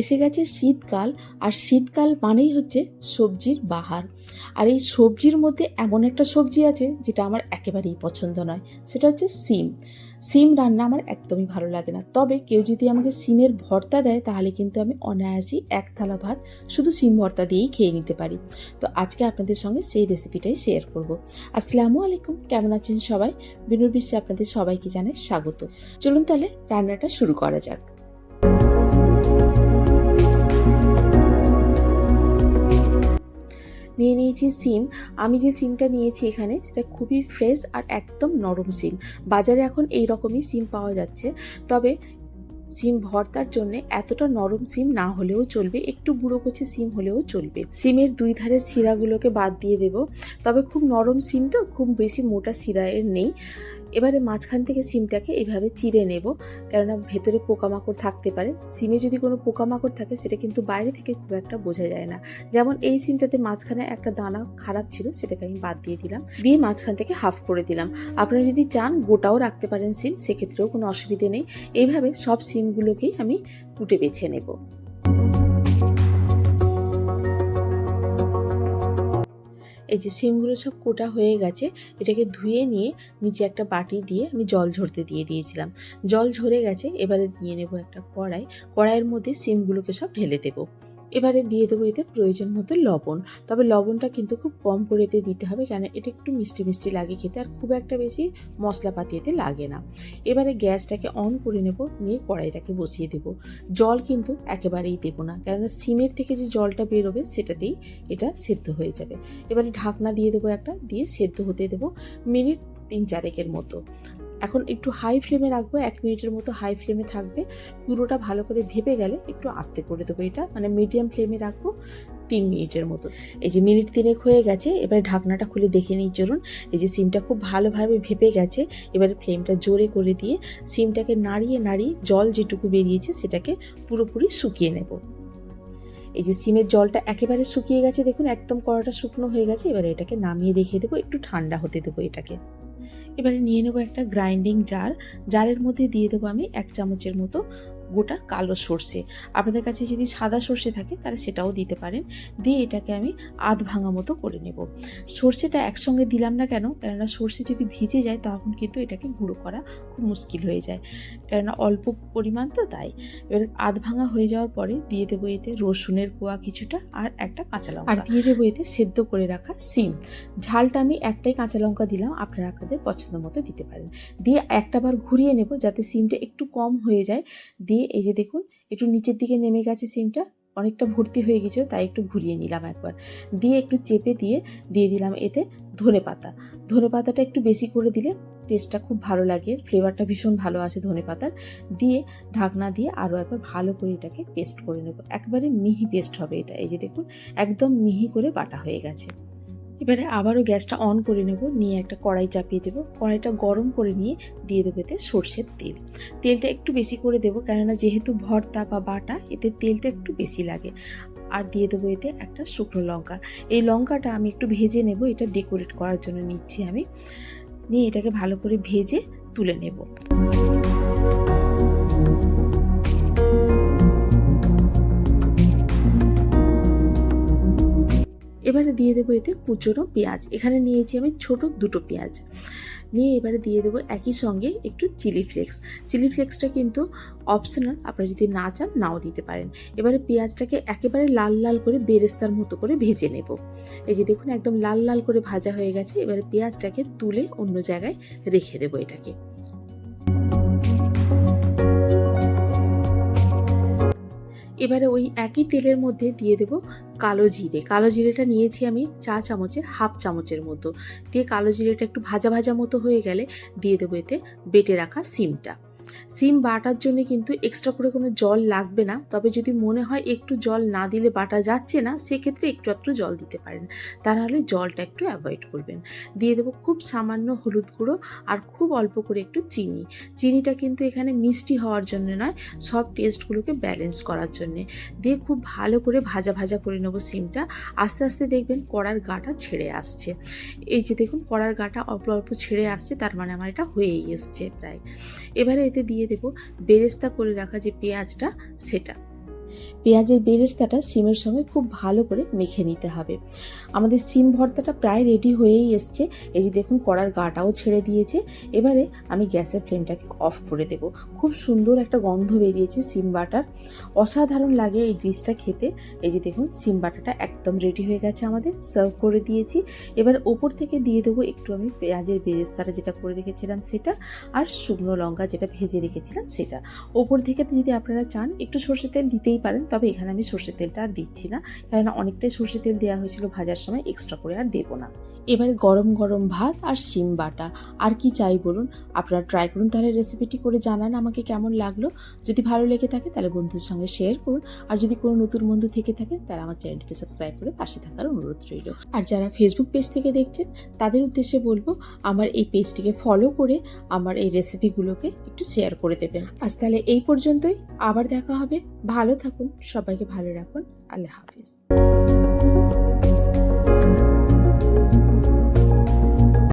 এসে গেছে শীতকাল, আর শীতকাল মানেই হচ্ছে সবজির বাহার। আর এই সবজির মধ্যে এমন একটা সবজি আছে যেটা আমার একেবারেই পছন্দ নয়, সেটা হচ্ছে সিম। সিম রান্না আমার একদমই ভালো লাগে না। তবে কেউ যদি আমাকে সিমের ভর্তা দেয়, তাহলে কিন্তু আমি অনায়াসেই এক থালা ভাত শুধু সিম ভর্তা দিয়েই খেয়ে নিতে পারি। তো আজকে আপনাদের সঙ্গে সেই রেসিপিটাই শেয়ার করব। আসসালামু আলাইকুম, কেমন আছেন সবাই? বিনুর বিশ্বে আপনাদের সবাইকে জানাই স্বাগত। চলুন তাহলে রান্নাটা শুরু করা যাক। নিয়েছি সিম, আমি যে সিমটা নিয়েছি এখানে সেটা খুবই ফ্রেশ আর একদম নরম সিম। বাজারে এখন এই রকমই সিম পাওয়া যাচ্ছে। তবে সিম ভর্তার জন্য এতটা নরম সিম না হলেও চলবে, একটু বুড়ো কচি সিম হলেও চলবে। সিমের দুই ধারের শিরাগুলোকে বাদ দিয়ে দেব। তবে খুব নরম সিম তো, খুব বেশি মোটা শিরা এর নেই। এবারে মাঝখান থেকে সিমটাকে এভাবে চিড়ে নেব, কেননা ভেতরে পোকামাকড় থাকতে পারে। সিমে যদি কোনো পোকামাকড় থাকে, সেটা কিন্তু বাইরে থেকে খুব একটা বোঝা যায় না। যেমন এই সিমটাতে মাঝখানে একটা দানা খারাপ ছিল, সেটাকে আমি বাদ দিয়ে দিলাম। দিয়ে মাঝখান থেকে হাফ করে দিলাম। আপনারা যদি চান, গোটাও রাখতে পারেন সিম, সেক্ষেত্রেও কোনো অসুবিধে নেই। এইভাবে সব সিমগুলোকেই আমি কুটে বেছে নেব। এই যে সিমগুলো সব কোটা হয়ে গেছে, এটাকে ধুয়ে নিয়ে নিচে একটা বাটি দিয়ে আমি জল ঝরতে দিয়ে দিয়েছিলাম। জল ঝরে গেছে, এবারে দিয়ে নেব একটা কড়াই। কড়াইয়ের মধ্যে সিমগুলোকে সব ঢেলে দেবো। এবারে দিয়ে দেবো এতে প্রয়োজন মতো লবণ। তবে লবণটা কিন্তু খুব কম করে এতে দিতে হবে, কেন এটা একটু মিষ্টি মিষ্টি লাগে খেতে আর খুব একটা বেশি মশলাপাতি এতে লাগে না। এবারে গ্যাসটাকে অন করে নেব, নিয়ে কড়াইটাকে বসিয়ে দেব। জল কিন্তু একেবারেই দেবো না, কেননা সিমের থেকে যে জলটা বেরোবে সেটাতেই এটা সেদ্ধ হয়ে যাবে। এবারে ঢাকনা দিয়ে দেবো একটা, দিয়ে সেদ্ধ হতে দেবো মিনিট তিন চারেকের মতো। এখন একটু হাই ফ্লেমে রাখব, এক মিনিটের মতো হাই ফ্লেমে থাকবে। পুরোটা ভালো করে ভেপে গেলে একটু আস্তে করে দেবো এটা। মানে মিডিয়াম ফ্লেমে রাখব তিন মিনিটের মতো। এই যে মিনিট তিনেক হয়ে গেছে, এবার ঢাকনাটা খুলে দেখে নিই, চলুন। এই যে সিমটা খুব ভালোভাবে ভেপে গেছে, এবারে ফ্লেমটা জোরে করে দিয়ে সিমটাকে নাড়িয়ে নাড়িয়ে জল যেটুকু বেরিয়েছে সেটাকে পুরোপুরি শুকিয়ে নেব। এই যে সিমের জলটা একেবারে শুকিয়ে গেছে, দেখুন, একদম কড়াটা শুকনো হয়ে গেছে। এবারে এটাকে নামিয়ে রেখে দেবো, একটু ঠান্ডা হতে দেবো এটাকে। এবারে নিয়ে নেব একটা গ্রাইন্ডিং জার জারের মধ্যে দিয়ে দেবো আমি এক চামচের মতো গোটা কালো সর্ষে। আপনাদের কাছে যদি সাদা সর্ষে থাকে, তাহলে সেটাও দিতে পারেন। দিয়ে এটাকে আমি আধ ভাঙা মতো করে নেব। সর্ষেটা একসঙ্গে দিলাম না কেন, কেননা সর্ষে যদি ভিজে যায়, তখন কিন্তু এটাকে গুঁড়ো করা খুব মুশকিল হয়ে যায়। কেননা অল্প পরিমাণ তো তাই। এবার আধ ভাঙা হয়ে যাওয়ার পরে দিয়ে দেবো এতে রসুনের কোয়া কিছুটা আর একটা কাঁচা লঙ্কা। আর দিয়ে দেবো এতে সেদ্ধ করে রাখা সিম। ঝালটা আমি একটাই কাঁচা লঙ্কা দিলাম, আপনারা আপনাদের পছন্দ মতো দিতে পারেন। দিয়ে একটাবার ঘুরিয়ে নেব যাতে সিমটা একটু কম হয়ে যায়। দিয়ে এই যে দেখুন, একটু নিচের দিকে নেমে গেছে সিমটা অনেকটা ভর্তি হয়ে গেছে তাই একটু ঘুরিয়ে নিলাম একবার। দিয়ে একটু চেপে দিয়ে দিয়ে দিলাম এতে ধনে পাতা ধনে পাতাটা একটু বেশি করে দিলে টেস্টটা খুব ভালো লাগে ফ্লেভারটা ভীষণ ভালো আছে ধনে পাতার দিয়ে ঢাকনা দিয়ে আরও একবার ভালো করে এটাকে পেস্ট করে নেব। একবারে মিহি পেস্ট হবে এটা, এই যে দেখুন, একদম মিহি করে বাটা হয়ে গেছে। এবারে আবারও গ্যাসটা অন করে নেব, নিয়ে একটা কড়াই চাপিয়ে দেবো। কড়াইটা গরম করে নিয়ে দিয়ে দেবো এতে সর্ষের তেল। তেলটা একটু বেশি করে দেবো, কেননা যেহেতু ভর্তা বা বাটা, এতে তেলটা একটু বেশি লাগে। আর দিয়ে দেবো এতে একটা শুকনো লঙ্কা। এই লঙ্কাটা আমি একটু ভেজে নেব, এটা ডেকোরেট করার জন্য নিচ্ছি আমি। নিয়ে এটাকে ভালো করে ভেজে তুলে নেব। এবারে দিয়ে দেবো এতে কুচনো পেঁয়াজ। এখানে নিয়েছি আমি ছোট দুটো পেঁয়াজ। নিয়ে এবারে দিয়ে দেবো একই সঙ্গে একটু চিলি ফ্লেক্স। চিলি ফ্লেক্সটা কিন্তু অপশনাল, আপনারা যদি না চান নাও দিতে পারেন। এবারে পেঁয়াজটাকে একেবারে লাল লাল করে বেরেস্তার মতো করে ভেজে নেব। এই যে দেখুন, একদম লাল লাল করে ভাজা হয়ে গেছে। এবারে পেঁয়াজটাকে তুলে অন্য জায়গায় রেখে দেবো এটাকে। এবারে ওই একই তেলের মধ্যে দিয়ে দেব কালো জিরে। কালো জিরেটা নিয়েছি আমি চা চামচের, হাফ চামচের মতো। দিয়ে কালো জিরেটা একটু ভাজা ভাজা মতো হয়ে গেলে দিয়ে দেবো এতে বেটে রাখা সিমটা। সিম বাটার জন্য কিন্তু এক্সট্রা করে কোনো জল লাগবে না। তবে যদি মনে হয় একটু জল না দিলে বাটা যাচ্ছে না, সেক্ষেত্রে একটু একটু জল দিতে পারেন। তা নাহলে জলটা একটু অ্যাভয়েড করবেন। দিয়ে দেবো খুব সামান্য হলুদ গুঁড়ো আর খুব অল্প করে একটু চিনি। চিনিটা কিন্তু এখানে মিষ্টি হওয়ার জন্য নয়, সব টেস্টগুলোকে ব্যালেন্স করার জন্যে। দিয়ে খুব ভালো করে ভাজা ভাজা করে নেব সিমটা। আস্তে আস্তে দেখবেন কড়ার গাটা ছেড়ে আসছে। এই যে দেখুন কড়ার গাটা অল্প অল্প ছেড়ে আসছে, তার মানে আমার এটা হয়েই এসছে প্রায়। এবারে এতে দিয়ে দেব বেরেস্তা করে রাখা যে পেঁয়াজটা সেটা। পেঁয়াজের বেরেস্তাটা সিমের সঙ্গে খুব ভালো করে মেখে নিতে হবে। আমাদের সিম ভর্তাটা প্রায় রেডি হয়েই এসছে। এই যে দেখুন, কড়ার গাটাও ছেড়ে দিয়েছে। এবারে আমি গ্যাসের ফ্লেমটাকে অফ করে দেব। খুব সুন্দর একটা গন্ধ বেরিয়েছে সিম বাটার। অসাধারণ লাগে এই ডিশটা খেতে। এই যে দেখুন, সিম বাটাটা একদম রেডি হয়ে গেছে আমাদের। সার্ভ করে দিয়েছি। এবার ওপর থেকে দিয়ে দেবো একটু আমি পেঁয়াজের বেরেস্তাটা যেটা করে রেখেছিলাম সেটা আর শুকনো লঙ্কা যেটা ভেজে রেখেছিলাম সেটা। ওপর থেকে যদি আপনারা চান, একটু সর্ষে তেল দিতেই পারেন, তবে এখানে আমি সর্ষের তেলটা আর দিচ্ছি না। কেননা অনেকটাই সর্ষের তেল দেওয়া হয়েছিল ভাজার সময় এক্সট্রা করে আর দেবো না। এবারে গরম গরম ভাত আর শিম বাটা। আর কি চাই বলুন? আপনারা ট্রাই করুন, তাহলে রেসিপিটি করে জানান আমাকে কেমন লাগল। যদি ভালো লেগে থাকে, তাহলে বন্ধুদের সঙ্গে শেয়ার করুন। আর যদি কোনো নতুন বন্ধু থেকে থাকে তাহলে আমার চ্যানেলটিকে সাবস্ক্রাইব করে পাশে থাকার অনুরোধ রইল। আর যারা ফেসবুক পেজ থেকে দেখছেন, তাদের উদ্দেশ্যে বলব, আমার এই পেজটিকে ফলো করে আমার এই রেসিপিগুলোকে একটু শেয়ার করে দেবেন। আজ তাহলে এই পর্যন্তই। আবার দেখা হবে। ভালো থাকুন সবাইকে ভালো রাখুন। আল্লাহ হাফিজ।